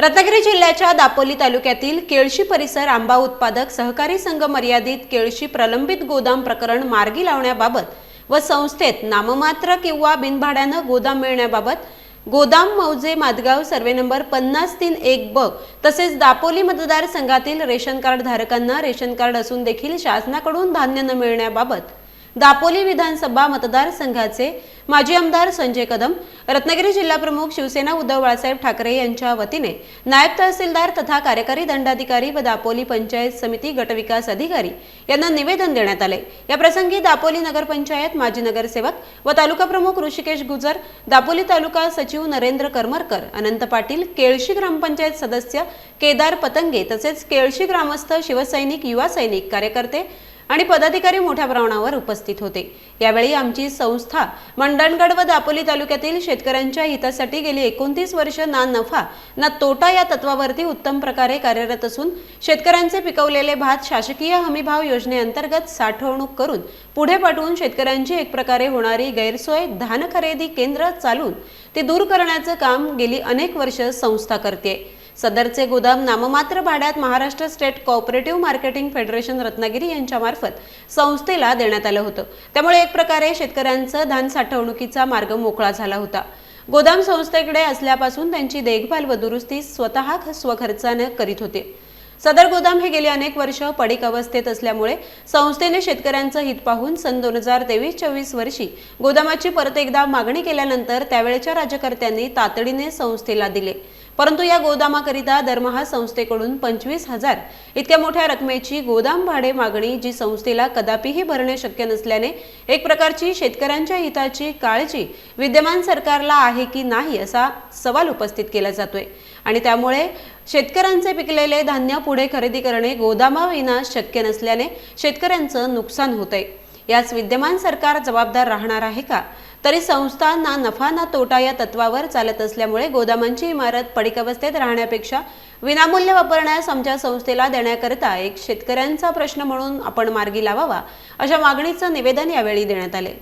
रत्नागिरी जिल्ह्याच्या दापोली तालुक्यातील केळशी परिसर आंबा उत्पादक सहकारी संघ मर्यादित केळशी प्रलंबित गोदाम प्रकरण मार्गी लावण्याबाबत व संस्थेत नाममात्र किंवा बिनभाड्यानं गोदाम मिळण्याबाबत गोदाम मौजे मादगाव सर्वे नंबर पन्नास तीन एक ब तसेच दापोली मतदारसंघातील रेशन कार्ड धारकांना रेशन कार्ड असून देखील शासनाकडून धान्य न मिळण्याबाबत दापोली विधानसभा मतदारसंघाचे माजी आमदार संजय कदम रत्नागिरी जिल्हा प्रमुख शिवसेना उद्धव बाळासाहेब ठाकरे यांच्या वतीने नायब तहसीलदार तथा कार्यकारी दंडाधिकारी व दापोली पंचायत समिती गटविकास अधिकारी यांना निवेदन देण्यात आले. या प्रसंगी दापोली नगरपंचायत माजी नगरसेवक व तालुका प्रमुख ऋषिकेश गुजर दापोली तालुका सचिव नरेंद्र करमरकर अनंत पाटील केळशी ग्रामपंचायत सदस्य केदार पतंगे तसेच केळशी ग्रामस्थ शिवसैनिक युवा सैनिक कार्यकर्ते आणि पदाधिकारी मोठ्या प्रमाणावर उपस्थित होते. यावेळी आमची संस्था मंडणगड व दापोली तालुक्यातील शेतकऱ्यांच्या हितासाठी गेली एकोणतीस वर्ष ना नफा ना तोटा या तत्वावरती उत्तम प्रकारे कार्यरत असून शेतकऱ्यांचे पिकवलेले भात शासकीय हमीभाव योजनेअंतर्गत साठवणूक करून पुढे पाठवून शेतकऱ्यांची एक प्रकारे होणारी गैरसोय धान खरेदी केंद्र चालून ते दूर करण्याचं काम गेली अनेक वर्ष संस्था करते. सदरचे गोदाम नाममात्र भाड्यात Maharashtra state cooperative marketing federation Ratnagiri यांच्यामार्फत संस्थेला देण्यात आलं होतं. त्यामुळे एक प्रकारे शेतकऱ्यांचं धान साठवणुकीचा मार्ग मोकळा झाला होता. गोदाम संस्थेकडे असल्यापासून त्यांची देखभाल व दुरुस्ती स्वतः स्वखर्चानं करीत होते. सदर गोदाम हे गेली अनेक वर्ष पडीक अवस्थेत असल्यामुळे संस्थेने शेतकऱ्यांचं हित पाहून सन दोन हजार तेवीस चोवीस वर्षी गोदामाची परत एकदा मागणी केल्यानंतर त्यावेळच्या राज्यकर्त्यांनी तातडीने संस्थेला दिले. परंतु या गोदामाकरिता दरमहा संस्थेकडून पंचवीस हजार इतक्या मोठ्या रकमेची गोदाम भाडे मागणी जी संस्थेला कदापिही भरणे शक्य नसल्याने एक प्रकारची शेतकऱ्यांच्या हिताची काळजी विद्यमान सरकारला आहे की नाही असा सवाल उपस्थित केला जातोय. आणि त्यामुळे शेतकऱ्यांचे पिकलेले धान्य पुढे खरेदी करणे गोदामाविना शक्य नसल्याने शेतकऱ्यांचं नुकसान होतंय. यास विद्यमान सरकार जबाबदार राहणार आहे का? तरी संस्थांना नफा ना तोटा या तत्वावर चालत असल्यामुळे गोदामांची इमारत पडीक अवस्थेत राहण्यापेक्षा विनामूल्य वापरण्यास आमच्या संस्थेला देण्याकरिता एक शेतकऱ्यांचा प्रश्न म्हणून आपण मार्गी लावावा अशा मागणीचं निवेदन यावेळी देण्यात आले